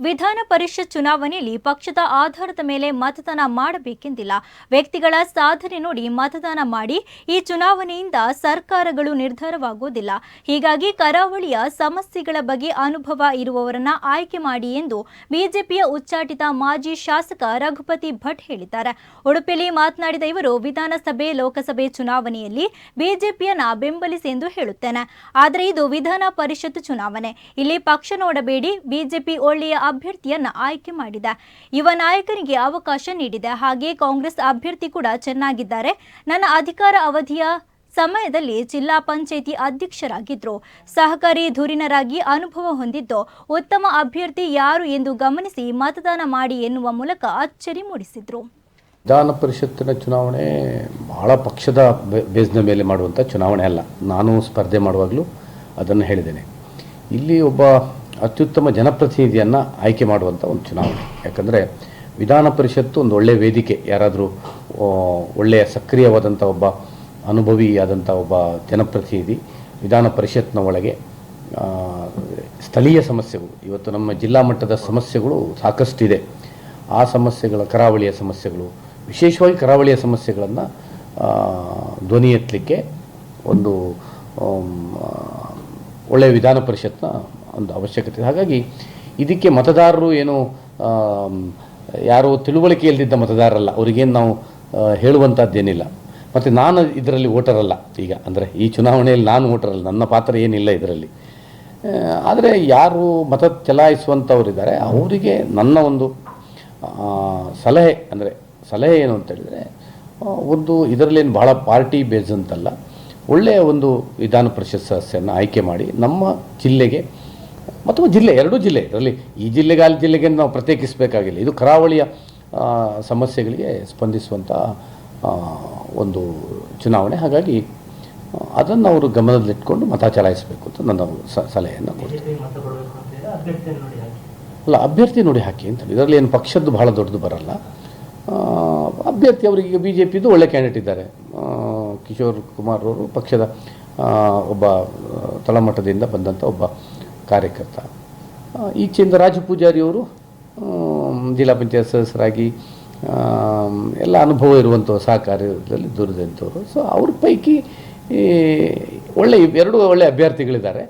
ವಿಧಾನ ಪರಿಷತ್ ಚುನಾವಣೆಯಲ್ಲಿ ಪಕ್ಷದ ಆಧಾರದ ಮೇಲೆ ಮತದಾನ ಮಾಡಬೇಕೆಂದಿಲ್ಲ. ವ್ಯಕ್ತಿಗಳ ಸಾಧನೆ ನೋಡಿ ಮತದಾನ ಮಾಡಿ ಈ ಚುನಾವಣೆಯಿಂದ ಸರ್ಕಾರಗಳು ನಿರ್ಧಾರವಾಗುವುದಿಲ್ಲ ಹೀಗಾಗಿ ಕರಾವಳಿಯ ಸಮಸ್ಯೆಗಳ ಬಗ್ಗೆ ಅನುಭವ ಇರುವವರನ್ನ ಆಯ್ಕೆ ಮಾಡಿ ಎಂದು ಬಿಜೆಪಿಯ ಉಚ್ಚಾಟಿತ ಮಾಜಿ ಶಾಸಕ ರಘುಪತಿ ಭಟ್ ಹೇಳಿದ್ದಾರೆ. ಉಡುಪಿಯಲ್ಲಿ ಮಾತನಾಡಿದ ಇವರು, ವಿಧಾನಸಭೆ, ಲೋಕಸಭೆ ಚುನಾವಣೆಯಲ್ಲಿ ಬಿಜೆಪಿಯನ್ನ ಬೆಂಬಲಿಸಿ ಎಂದು ಹೇಳುತ್ತೇನೆ. ಆದರೆ ಇದು ವಿಧಾನ ಪರಿಷತ್ ಚುನಾವಣೆ. ಇಲ್ಲಿ ಪಕ್ಷ ನೋಡಬೇಡಿ, ಬಿಜೆಪಿ ಒಳ್ಳೆಯ ಅಭ್ಯರ್ಥಿಯನ್ನ ಆಯ್ಕೆ ಮಾಡಿದೆ. ಯುವ ನಾಯಕನಿಗೆ ಅವಕಾಶ ನೀಡಿದೆ. ಹಾಗೆ ಕಾಂಗ್ರೆಸ್ ಅಭ್ಯರ್ಥಿ ಕೂಡ ಚೆನ್ನಾಗಿದ್ದಾರೆ. ನನ್ನ ಅಧಿಕಾರ ಅವಧಿಯ ಸಮಯದಲ್ಲಿ ಜಿಲ್ಲಾ ಪಂಚಾಯಿತಿ ಅಧ್ಯಕ್ಷರಾಗಿದ್ದರು ಸಹಕಾರಿ ಧುರೀಣರಾಗಿ ಅನುಭವ ಹೊಂದಿದ್ದು ಉತ್ತಮ ಅಭ್ಯರ್ಥಿ ಯಾರು ಎಂದು ಗಮನಿಸಿ ಮತದಾನ ಮಾಡಿ ಎನ್ನುವ ಮೂಲಕ ಅಚ್ಚರಿ ಮೂಡಿಸಿದ್ರು. ವಿಧಾನ ಪರಿಷತ್ತಿನ ಚುನಾವಣೆ ಬಹಳ ಪಕ್ಷದ ಬೇಸ್ನ ಮೇಲೆ ಮಾಡುವಂಥ ಚುನಾವಣೆ ಅಲ್ಲ. ನಾನು ಸ್ಪರ್ಧೆ ಮಾಡುವಾಗಲೂ ಅದನ್ನು ಹೇಳಿದ್ದೇನೆ. ಇಲ್ಲಿ ಒಬ್ಬ ಅತ್ಯುತ್ತಮ ಜನಪ್ರತಿನಿಧಿಯನ್ನು ಆಯ್ಕೆ ಮಾಡುವಂಥ ಒಂದು ಚುನಾವಣೆ. ಯಾಕಂದರೆ ವಿಧಾನ ಪರಿಷತ್ತು ಒಂದು ಒಳ್ಳೆಯ ವೇದಿಕೆ. ಯಾರಾದರೂ ಒಳ್ಳೆಯ ಸಕ್ರಿಯವಾದಂಥ ಒಬ್ಬ ಅನುಭವಿಯಾದಂಥ ಒಬ್ಬ ಜನಪ್ರತಿನಿಧಿ ವಿಧಾನ ಪರಿಷತ್ನ ಒಳಗೆ ಸ್ಥಳೀಯ ಸಮಸ್ಯೆಗಳು, ಇವತ್ತು ನಮ್ಮ ಜಿಲ್ಲಾ ಮಟ್ಟದ ಸಮಸ್ಯೆಗಳು ಸಾಕಷ್ಟಿದೆ. ಆ ಸಮಸ್ಯೆಗಳ ಕರಾವಳಿಯ ಸಮಸ್ಯೆಗಳು, ವಿಶೇಷವಾಗಿ ಕರಾವಳಿಯ ಸಮಸ್ಯೆಗಳನ್ನು ಧ್ವನಿ ಎತ್ತಲಿಕ್ಕೆ ಒಂದು ಒಳ್ಳೆಯ ವಿಧಾನ ಪರಿಷತ್ನ ಒಂದು ಅವಶ್ಯಕತೆ. ಹಾಗಾಗಿ ಇದಕ್ಕೆ ಮತದಾರರು ಏನು ಯಾರು ತಿಳುವಳಿಕೆ ಇಲ್ದಿದ್ದ ಮತದಾರರಲ್ಲ ಅವರಿಗೇನು ನಾವು ಹೇಳುವಂಥದ್ದೇನಿಲ್ಲ ಮತ್ತು ನಾನು ಇದರಲ್ಲಿ ವೋಟರ್ ಅಲ್ಲ ಈಗ ಅಂದರೆ ಈ ಚುನಾವಣೆಯಲ್ಲಿ ನಾನು ವೋಟರ್ ಅಲ್ಲ ನನ್ನ ಪಾತ್ರ ಏನಿಲ್ಲ ಇದರಲ್ಲಿ. ಆದರೆ ಯಾರು ಮತ ಚಲಾಯಿಸುವಂಥವರಿದ್ದಾರೆ ಅವರಿಗೆ ನನ್ನ ಒಂದು ಸಲಹೆ ಅಂದರೆ ಸಲಹೆ ಏನು ಅಂತ ಹೇಳಿದರೆ ಆ, ಒಂದು ಇದರಲ್ಲೇನು ಭಾಳ ಪಾರ್ಟಿ ಬೇಸ್ ಅಂತಲ್ಲ ಒಳ್ಳೆಯ ಒಂದು ವಿಧಾನ ಪರಿಷತ್ ಸದಸ್ಯನ ಆಯ್ಕೆ ಮಾಡಿ ನಮ್ಮ ಜಿಲ್ಲೆಗೆ ಅಥವಾ ಜಿಲ್ಲೆ ಎರಡೂ ಜಿಲ್ಲೆ ಇದರಲ್ಲಿ ಈ ಜಿಲ್ಲೆಗೆ ಅಲ್ಲಿ ಜಿಲ್ಲೆಗೆ ನಾವು ಪ್ರತ್ಯೇಕಿಸಬೇಕಾಗಿಲ್ಲ. ಇದು ಕರಾವಳಿಯ ಸಮಸ್ಯೆಗಳಿಗೆ ಸ್ಪಂದಿಸುವಂಥ ಒಂದು ಚುನಾವಣೆ. ಹಾಗಾಗಿ ಅದನ್ನು ಅವರು ಗಮನದಲ್ಲಿಟ್ಕೊಂಡು ಮತ ಚಲಾಯಿಸಬೇಕು ಅಂತ ನನ್ನ ಸಲಹೆಯನ್ನು ಕೊಡ್ತೀನಿ. ಅಲ್ಲ ಅಭ್ಯರ್ಥಿ ನೋಡಿ ಹಾಕಿ ಅಂತ ಇದರಲ್ಲಿ ಏನು ಪಕ್ಷದ್ದು ಬಹಳ ದೊಡ್ಡದು ಬರಲ್ಲ. ಅಭ್ಯರ್ಥಿ ಅವರಿಗೆ ಬಿ ಜೆ ಪಿದು ಒಳ್ಳೆ ಕ್ಯಾಂಡಿಡೇಟ್ ಇದ್ದಾರೆ. ಕಿಶೋರ್ ಕುಮಾರ್ ಅವರು ಪಕ್ಷದ ಒಬ್ಬ ತಳಮಟ್ಟದಿಂದ ಬಂದಂಥ ಒಬ್ಬ ಕಾರ್ಯಕರ್ತ. ಈಚೆಯಿಂದ ರಾಜು ಪೂಜಾರಿ ಅವರು ಜಿಲ್ಲಾ ಪಂಚಾಯತ್ ಸದಸ್ಯರಾಗಿ ಎಲ್ಲ ಅನುಭವ ಇರುವಂಥ ಸಹಕಾರದಲ್ಲಿ ದುರಿದಂಥವ್ರು ಸೊ ಅವ್ರ ಪೈಕಿ ಒಳ್ಳೆ, ಎರಡು ಒಳ್ಳೆ ಅಭ್ಯರ್ಥಿಗಳಿದ್ದಾರೆ.